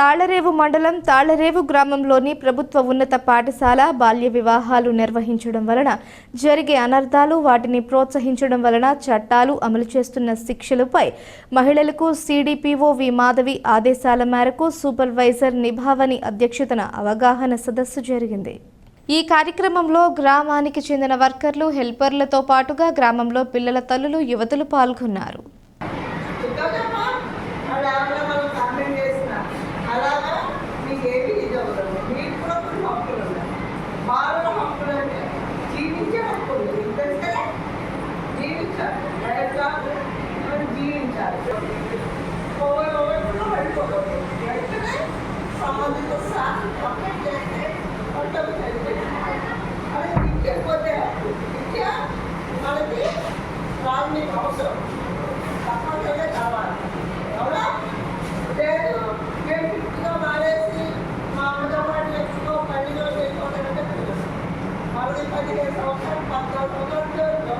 తాళరేవు మండలం తాళరేవు గ్రామంలోని ప్రభుత్వ ఉన్నత పాఠశాల బాల్య వివాహాలు నిర్వహించడం వలన జరిగే అనర్థాలు వాటిని ప్రోత్సహించడం వలన చట్టాలు అమలు చేస్తున్న శిక్షలపై మహిళలకు సిడిపిఓ వి మాధవి ఆదేశాల మేరకు సూపర్వైజర్ నిభావని అధ్యక్షతన అవగాహన సదస్సు జరిగింది. ఈ కార్యక్రమంలో గ్రామానికి చెందిన వర్కర్లు హెల్పర్లతో పాటుగా గ్రామంలో పిల్లల తల్లులు యువతులు పాల్గొన్నారు. ప్రాథమిక అవసరం తప్పనిసరిగా కావాలి అవునా లేదు మేము ఫిఫ్టీగా మానేసి మా అమ్మతో పాటు ఎక్కువ పన్నెండు చేసుకోవాలంటే మనకి పదిహేను సంవత్సరాలు పద్నాలుగు సంవత్సరాలు